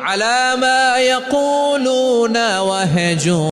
على ما يقولون وهجون.